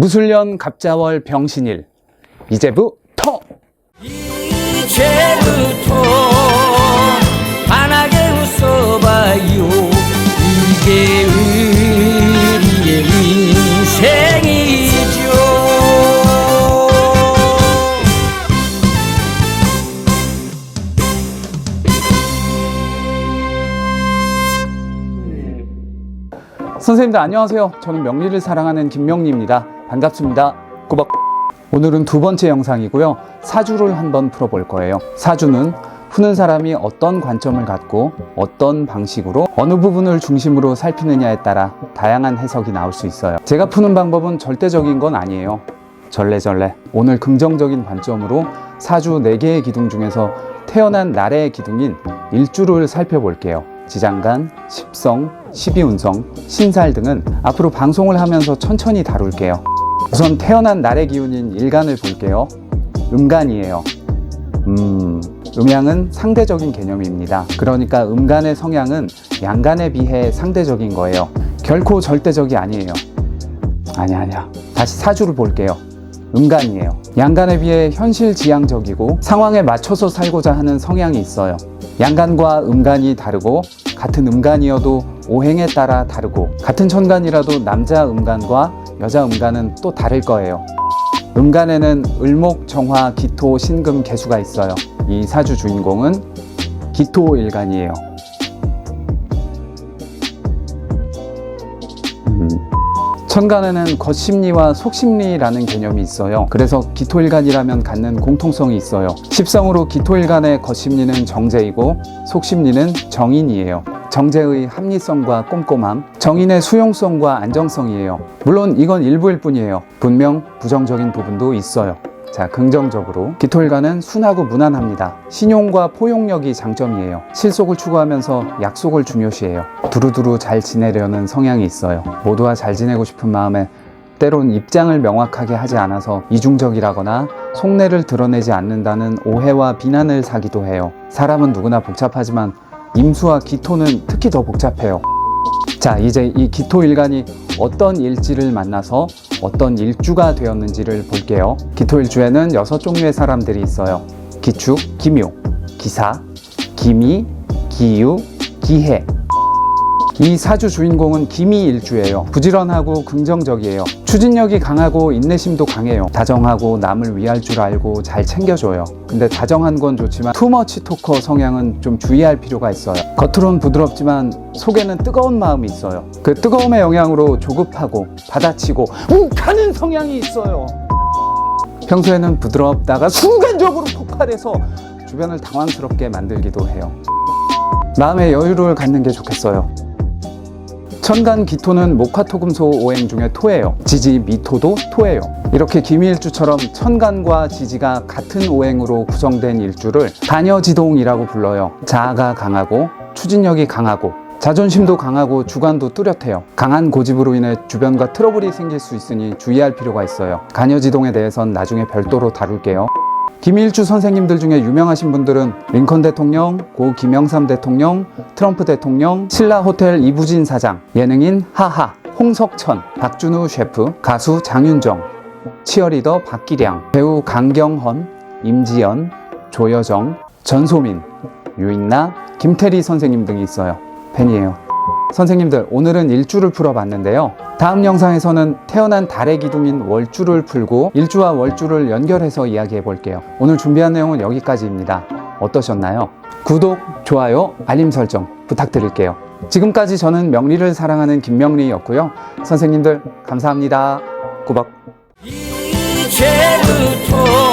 무술년 갑자월 병신일. 이제부터 이제부터 환하게 웃어봐요. 이게 우리의 인생이죠 선생님들 안녕하세요. 저는 명리를 사랑하는 김명리입니다. 반갑습니다. 꾸벅. 오늘은 두 번째 영상이고요. 사주를 한번 풀어볼 거예요. 사주는 푸는 사람이 어떤 관점을 갖고 어떤 방식으로 어느 부분을 중심으로 살피느냐에 따라 다양한 해석이 나올 수 있어요. 제가 푸는 방법은 절대적인 건 아니에요. 절레절레. 오늘 긍정적인 관점으로 사주 4개의 기둥 중에서 태어난 날의 기둥인 일주를 살펴볼게요. 지장간, 십성, 십이운성, 신살 등은 앞으로 방송을 하면서 천천히 다룰게요. 우선 태어난 날의 기운인 일간을 볼게요. 음간이에요. 음, 음양은 상대적인 개념입니다. 그러니까 음간의 성향은 양간에 비해 상대적인 거예요. 결코 절대적이 아니에요. 아니 아니야. 다시 사주를 볼게요. 음간이에요. 양간에 비해 현실지향적이고 상황에 맞춰서 살고자 하는 성향이 있어요. 양간과 음간이 다르고 같은 음간이어도 오행에 따라 다르고 같은 천간이라도 남자 음간과 여자 음간은 또 다를 거예요. 음간에는 을목, 정화, 기토, 신금, 개수가 있어요. 이 사주 주인공은 기토 일간이에요. 음. 천간에는 겉심리와 속심리라는 개념이 있어요. 그래서 기토일간이라면 갖는 공통성이 있어요. 십성으로 기토일간의 겉심리는 정제이고 속심리는 정인이에요. 정제의 합리성과 꼼꼼함, 정인의 수용성과 안정성이에요. 물론 이건 일부일 뿐이에요. 분명 부정적인 부분도 있어요. 자, 긍정적으로 기토일간은 순하고 무난합니다. 신용과 포용력이 장점이에요. 실속을 추구하면서 약속을 중요시해요. 두루두루 잘 지내려는 성향이 있어요. 모두와 잘 지내고 싶은 마음에 때론 입장을 명확하게 하지 않아서 이중적이라거나 속내를 드러내지 않는다는 오해와 비난을 사기도 해요. 사람은 누구나 복잡하지만 임수와 기토는 특히 더 복잡해요. 자, 이제 이 기토 일간이 어떤 일지를 만나서 어떤 일주가 되었는지를 볼게요. 기토 일주에는 여섯 종류의 사람들이 있어요. 기축, 기묘, 기사, 기미, 기유, 기해. 이 사주 주인공은 기미일주예요. 부지런하고 긍정적이에요. 추진력이 강하고 인내심도 강해요. 다정하고 남을 위할 줄 알고 잘 챙겨줘요. 근데 다정한 건 좋지만 투머치 토커 성향은 좀 주의할 필요가 있어요. 겉으론 부드럽지만 속에는 뜨거운 마음이 있어요. 그 뜨거움의 영향으로 조급하고 받아치고 욱하는 성향이 있어요. 평소에는 부드럽다가 순간적으로 폭발해서 주변을 당황스럽게 만들기도 해요. 마음의 여유를 갖는 게 좋겠어요. 천간 기토는 목화토금소 오행 중에 토예요. 지지 미토도 토예요. 이렇게 기미일주처럼 천간과 지지가 같은 오행으로 구성된 일주를 단여지동이라고 불러요. 자아가 강하고 추진력이 강하고 자존심도 강하고 주관도 뚜렷해요. 강한 고집으로 인해 주변과 트러블이 생길 수 있으니 주의할 필요가 있어요. 간여지동에 대해선 나중에 별도로 다룰게요. 김일주 선생님들 중에 유명하신 분들은 링컨 대통령, 고 김영삼 대통령, 트럼프 대통령, 신라 호텔 이부진 사장, 예능인 하하, 홍석천, 박준우 셰프, 가수 장윤정, 치어리더 박기량, 배우 강경헌, 임지연, 조여정, 전소민, 유인나, 김태리 선생님 등이 있어요. 팬이에요. 선생님들 오늘은 일주를 풀어봤는데요. 다음 영상에서는 태어난 달의 기둥인 월주를 풀고 일주와 월주를 연결해서 이야기해 볼게요. 오늘 준비한 내용은 여기까지입니다. 어떠셨나요? 구독, 좋아요, 알림 설정 부탁드릴게요. 지금까지 저는 명리를 사랑하는 김명리였고요. 선생님들 감사합니다. 구박. 이제부터